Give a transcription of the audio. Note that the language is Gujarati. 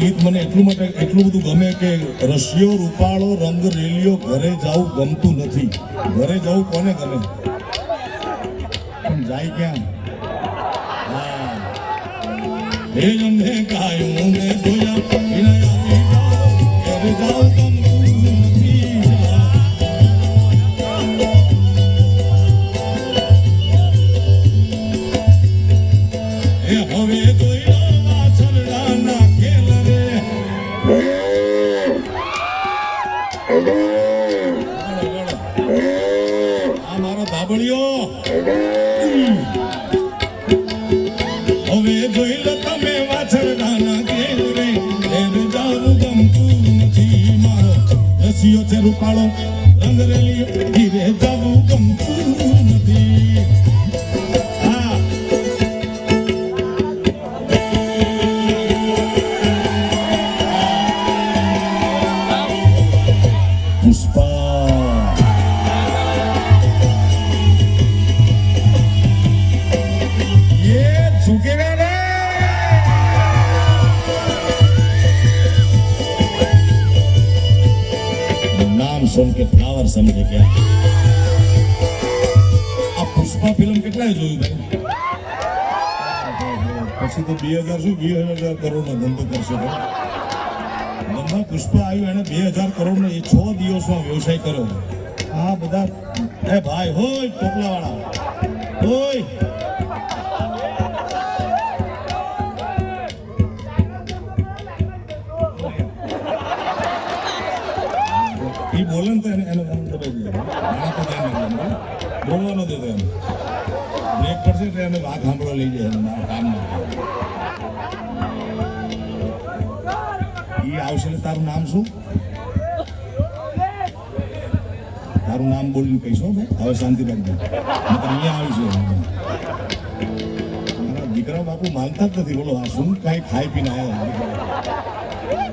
ગીત મને એટલું માટે એટલું બધું ગમે કે રશિયો રૂપાળો, રંગ, રેલીઓ ઘરે જવું ગમતું નથી. ઘરે જવું કોને ગમે? પણ જાય ક્યાં? હા. હે જમને કાયું ને જોયા વિના ઘરે એ હવે જોયો આ મારો ધાબળિયો હવે જોઈ તમે વાછરડાના ઘેર રે. ઘેર જાવું ગમતું નથી મારો. રસિયો છે રૂપાળો, રંગ રેલિયો ઘીરે જાવું ગમતું નથી ये झुकेगा नहीं નામ સુન કે ફ્લાવર સમજે क्या આ પુષ્પા ફિલ્મ કેટલાય જોયું ભાઈ પછી તો બે હજાર શું બે હજાર કરોડ નો ધંધો કરશે ભાઈ ધંધા પુષ્પા આવ્યું એને બે હજાર કરોડ નો એ છ દિવસમાં વ્યવસાય કર્યો આ બધા એ ભાઈ હોય ટોપલા વાળા હોય આપવાનું. બોલવા ન દેતો એને બ્રેક પડશે એટલે એને વાત સાંભળવા લઈ જાય મારા કામમાં એ આવશે એટલે તારું નામ શું તારું નામ બોલીને કહીશો ભાઈ હવે શાંતિ રાખજો નહીંતર અહીંયા આવીશું મારા દીકરા બાપુ માનતા જ નથી બોલો આ શું કાંઈ ખાઈ પીને આવ્યા